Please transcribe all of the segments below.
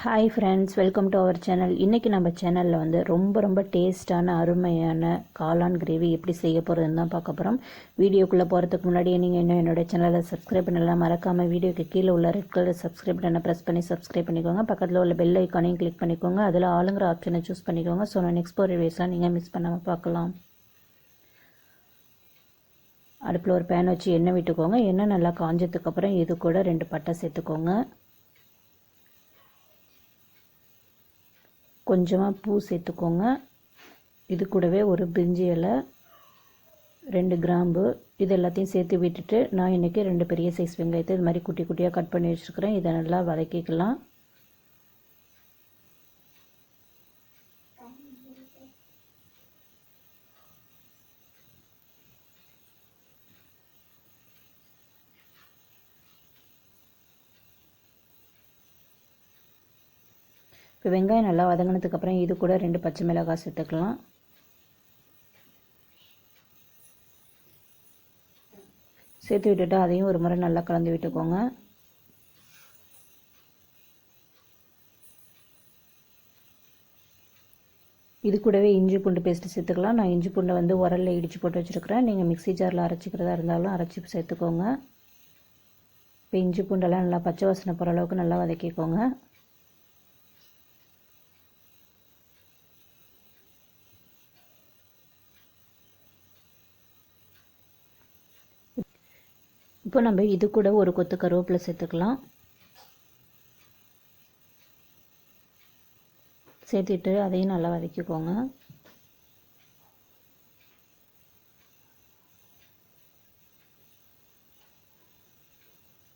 Hi friends welcome to our channel இன்றைக்கி நம்ம சேனலில் வந்து ரொம்ப ரொம்ப டேஸ்டான அருமையான காளான் கிரேவி எப்படி செய்ய போகிறதுன்னு தான் பார்க்க போகிறோம் வீடியோக்குள்ளே போகிறதுக்கு முன்னாடி நீங்கள் இன்னும் என்னோடய சேனலை சப்ஸ்கிரைப் பண்ணலாம் மறக்காமல் வீடியோக்கு கீழே உள்ள ரெட் கலர் சப்ஸ்கிரைப் பண்ண ப்ரெஸ் பண்ணி சப்ஸ்கிரைப் பண்ணிக்கோங்க. பக்கத்தில் உள்ள பெல் ஐக்கானையும் கிளிக் பண்ணிக்கோங்க. அதில் ஆளுங்கிற ஆப்ஷனை சூஸ் பண்ணிக்கோங்க. ஸோ நான் நெக்ஸ்ட் போர் வீடியோஸ்லாம் நீங்கள் மிஸ் பண்ணாமல் பார்க்கலாம். அடுப்பில் ஒரு பேன் வச்சு எண்ணெய் விட்டுக்கோங்க. எண்ணெய் நல்லா காஞ்சதுக்கப்புறம் இது கூட ரெண்டு பட்டை சேர்த்துக்கோங்க. கொஞ்சமாக பூ சேர்த்துக்கோங்க. இது கூடவே ஒரு பிரிஞ்சி இலை ரெண்டு கிராம்பு இது எல்லாத்தையும் சேர்த்து விட்டுட்டு நான் இன்றைக்கி ரெண்டு பெரிய சைஸ் வெங்காயத்தை இது மாதிரி குட்டி குட்டியாக கட் பண்ணி வச்சுருக்கிறேன். இதை நல்லா வதக்கிக்கலாம். இப்போ வெங்காயம் நல்லா வதங்கினதுக்கப்புறம் இது கூட ரெண்டு பச்சை மிளகாய் சேர்த்துக்கலாம். சேர்த்து விட்டுட்டு அதையும் ஒரு முறை நல்லா கலந்து விட்டுக்கோங்க. இது கூடவே இஞ்சி பூண்டு பேஸ்ட்டு சேர்த்துக்கலாம். நான் இஞ்சி பூண்டை வந்து உரலில் இடித்து போட்டு வச்சுருக்கிறேன். நீங்கள் மிக்சி ஜாரில் அரைச்சிக்கிறதா இருந்தாலும் அரைச்சி சேர்த்துக்கோங்க. இப்போ இஞ்சி பூண்டெல்லாம் நல்லா பச்சை வாசனை போகிற அளவுக்கு நல்லா வதக்கிக்கோங்க. இப்போ நம்ம இது கூட ஒரு கொத்து கருவேப்பிலை சேர்த்துக்கலாம். சேர்த்துட்டு அதையும் நல்லா வதக்கிக்கோங்க.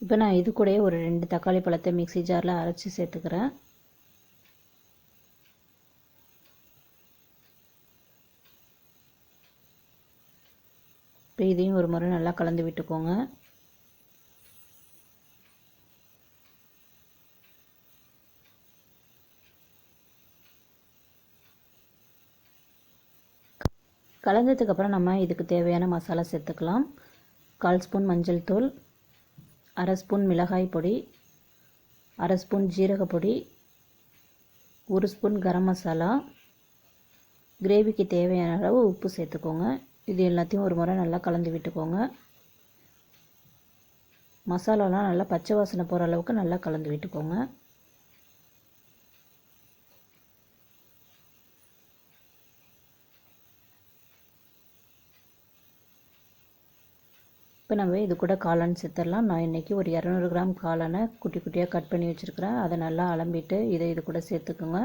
இப்போ நான் இது கூடயே ஒரு ரெண்டு தக்காளி பழத்தை மிக்சி ஜாரில் அரைச்சி சேர்த்துக்கிறேன். இப்போ இதையும் ஒரு முறை நல்லா கலந்து விட்டுக்கோங்க. கலந்ததுக்கப்புறம் நம்ம இதுக்கு தேவையான மசாலா சேர்த்துக்கலாம். கால் ஸ்பூன் மஞ்சள் தூள் அரை ஸ்பூன் மிளகாய் பொடி அரை ஸ்பூன் ஜீரகப்பொடி ஒரு ஸ்பூன் கரம் மசாலா. கிரேவிக்கு தேவையான அளவு உப்பு சேர்த்துக்கோங்க. இது எல்லாத்தையும் ஒரு முறை நல்லா கலந்து விட்டுக்கோங்க. மசாலாலாம் நல்லா பச்சை வாசனை போகிற அளவுக்கு நல்லா கலந்து விட்டுக்கோங்க. இப்போ நம்ம இது கூட காளான் சேர்த்துடலாம் நான் இன்றைக்கி ஒரு இரநூறு கிராம் காளானை குட்டி குட்டியாக கட் பண்ணி வச்சுருக்கிறேன். அதை நல்லா அலம்பிட்டு இதை இது கூட சேர்த்துக்குங்க.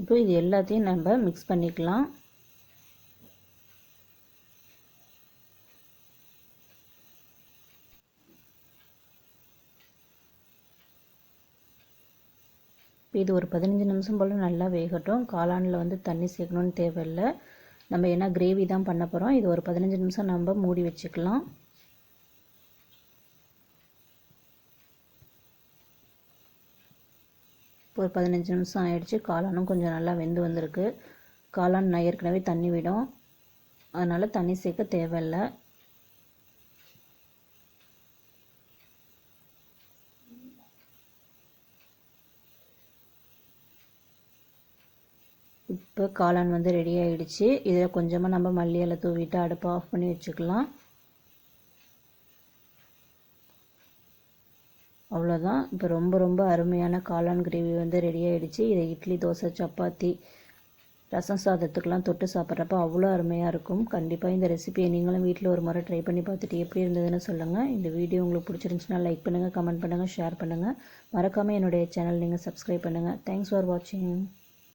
இப்போ இது எல்லாத்தையும் நம்ம மிக்ஸ் பண்ணிக்கலாம். இது ஒரு பதினஞ்சு நிமிஷம் போல் நல்லா வேகட்டும். காளானில் வந்து தண்ணி சேர்க்கணும்னு தேவையில்லை. நம்ம ஏன்னா கிரேவி தான் பண்ண போகிறோம் இது ஒரு பதினஞ்சு நிமிஷம் நம்ம மூடி வச்சுக்கலாம். ஒரு பதினஞ்சு நிமிஷம் ஆயிடுச்சு. காளானும் கொஞ்சம் நல்லா வெந்து வந்திருக்கு. காளான் நான் ஏற்கனவே தண்ணி விடும். அதனால் தண்ணி சேர்க்க தேவையில்லை. இப்போ காளான் வந்து ரெடி ஆகிடுச்சு இதில் கொஞ்சமாக நம்ம மல்லி இலை தூவிட்டு அடுப்பை ஆஃப் பண்ணி வச்சுக்கலாம். அவ்வளோதான் இப்போ ரொம்ப ரொம்ப அருமையான காளான் கிரேவி வந்து ரெடி ஆகிடுச்சு இதை இட்லி தோசை சப்பாத்தி ரசம் சாதத்துக்கெலாம் தொட்டு சாப்பிட்றப்ப அவ்வளோ அருமையாக இருக்கும். கண்டிப்பாக இந்த ரெசிபியை நீங்களும் வீட்டில் ஒரு முறை ட்ரை பண்ணி பார்த்துட்டு எப்படி இருந்ததுன்னு சொல்லுங்கள் இந்த வீடியோ உங்களுக்கு பிடிச்சிருந்துச்சுன்னா லைக் பண்ணுங்கள் கமெண்ட் பண்ணுங்கள் ஷேர் பண்ணுங்கள் மறக்காமல் என்னுடைய சேனல் நீங்கள் சப்ஸ்கிரைப் பண்ணுங்கள் தேங்க்ஸ் ஃபார் வாட்சிங்